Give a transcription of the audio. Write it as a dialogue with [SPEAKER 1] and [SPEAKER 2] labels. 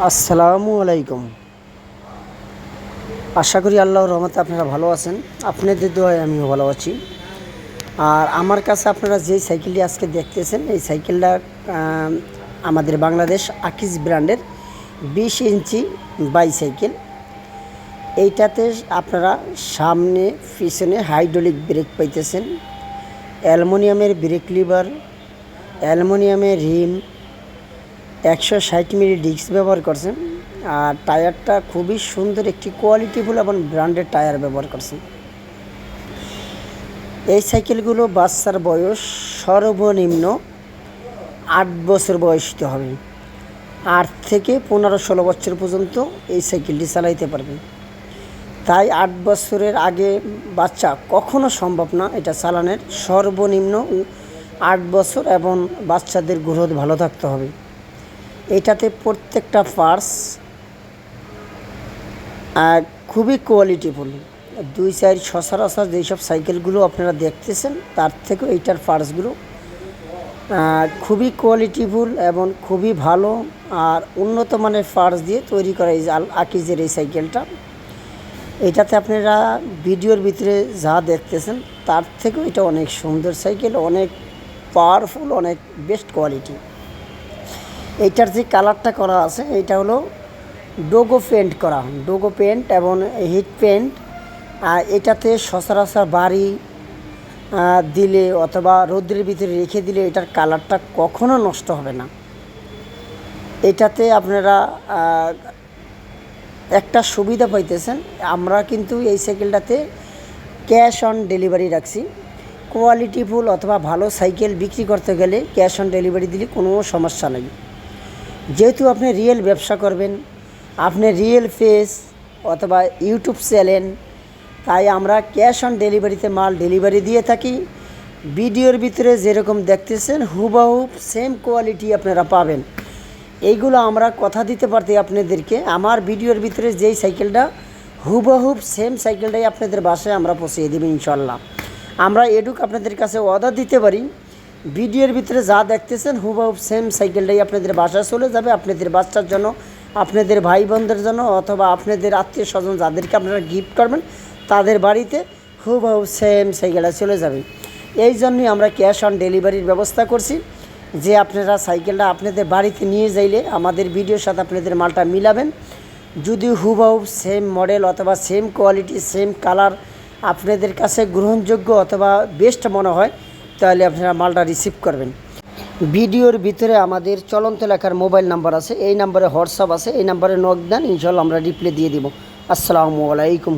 [SPEAKER 1] আসসালামু আলাইকুম। আশা করি আল্লাহর রহমতে আপনারা ভালো আছেন। আপনাদের দোয়ায় আমিও ভালো আছি। আর আমার কাছে আপনারা যে সাইকেলটি আজকে দেখতেছেন, এই সাইকেলটা আমাদের বাংলাদেশ আকিজ ব্র্যান্ডের বিশ ইঞ্চি বাইসাইকেল। এইটাতে আপনারা সামনে, পিছনে হাইড্রোলিক ব্রেক পাইতেছেন, অ্যালুমিনিয়ামের ব্রেক লিভার, অ্যালুমিনিয়ামের রিম একশো ষাট মিলি ডিস্ক ব্যবহার করছেন আর টায়ারটা খুবই সুন্দর, একটি কোয়ালিটিফুল এবং ব্র্যান্ডেড টায়ার ব্যবহার করছেন। এই সাইকেলগুলো বাচ্চার বয়স সর্বনিম্ন আট বছর বয়স হতে হবে। আট থেকে পনেরো ষোলো বছর পর্যন্ত এই সাইকেলটি চালাইতে পারবে। তাই আট বছরের আগে বাচ্চা কখনো সম্ভব না এটা চালানের। সর্বনিম্ন আট বছর এবং বাচ্চাদের গ্রোথ ভালো থাকতে হবে। এটাতে প্রত্যেকটা পার্স খুবই কোয়ালিটিফুল দুই সাইড সচরাচর যেসব সাইকেলগুলো আপনারা দেখতেছেন, তার থেকেও এইটার পার্টসগুলো খুবই কোয়ালিটিফুল এবং খুবই ভালো আর উন্নত মানের পার্টস দিয়ে তৈরি করা এই আকিজের এই সাইকেলটা এটাতে আপনারা ভিডিওর ভিতরে যা দেখতেছেন, তার থেকেও এটা অনেক সুন্দর সাইকেল অনেক পাওয়ারফুল অনেক বেস্ট কোয়ালিটি এইটার যে কালারটা করা আছে এটা হলো ডোগো পেন্ট করা। ডোগো পেন্ট এবং হিট পেন্ট আর এটাতে সচরাচর বাড়ি দিলে অথবা রৌদ্রের ভিতরে রেখে দিলে এটার কালারটা কখনো নষ্ট হবে না। এটাতে আপনারা একটা সুবিধা পাইতেছেন, আমরা কিন্তু এই সাইকেলটাতে ক্যাশ অন ডেলিভারি রাখছি। কোয়ালিটিফুল অথবা ভালো সাইকেল বিক্রি করতে গেলে ক্যাশ অন ডেলিভারি দিলে কোনো সমস্যা নেই। যেহেতু আপনি রিয়েল ব্যবসা করবেন, আপনি রিয়েল ফেস অথবা ইউটিউব চ্যানেল, তাই আমরা ক্যাশ অন ডেলিভারিতে মাল ডেলিভারি দিয়ে থাকি। ভিডিওর ভিতরে যেরকম দেখতেছেন, হুবাহু সেম কোয়ালিটি আপনারা পাবেন। এইগুলো আমরা কথা দিতে পারতে আপনাদেরকে। আমার ভিডিওর ভিতরে যেই সাইকেলটা হুবহুব সেম সাইকেলটাই আপনাদের বাসায় আমরা পৌঁছিয়ে দেবো ইনশাল্লাহ। আমরা এটুক আপনাদের কাছে অর্ডার দিতে পারি। ভিডিওর ভিতরে যা দেখতেছেন হুবহুব সেম সাইকেলটাই আপনাদের বাসায় চলে যাবে। আপনাদের বাচ্চার জন্য, আপনাদের ভাই বোনদের জন্য অথবা আপনাদের আত্মীয় স্বজন যাদেরকে আপনারা গিফট করবেন, তাদের বাড়িতে হুবহুব সেম সাইকেলটা চলে যাবে। এই জন্যই আমরা ক্যাশ অন ডেলিভারির ব্যবস্থা করছি, যে আপনারা সাইকেলটা আপনাদের বাড়িতে নিয়ে যাইলে আমাদের ভিডিওর সাথে আপনাদের মালটা মিলাবেন। যদি হুবহু সেম মডেল অথবা সেম কোয়ালিটি সেম কালার আপনাদের কাছে গ্রহণযোগ্য অথবা বেস্ট মনে হয় তাহলে আপনারা মালটা রিসিভ করবেন। ভিডিওর ভিতরে আমাদের চলন্ত লেখার মোবাইল নাম্বার আছে, এই নাম্বারে হোয়াটসঅ্যাপ আছে, এই নাম্বারে নক দেন ইনশাল্লাহ আমরা রিপ্লাই দিয়ে দিব। আসসালামু আলাইকুম।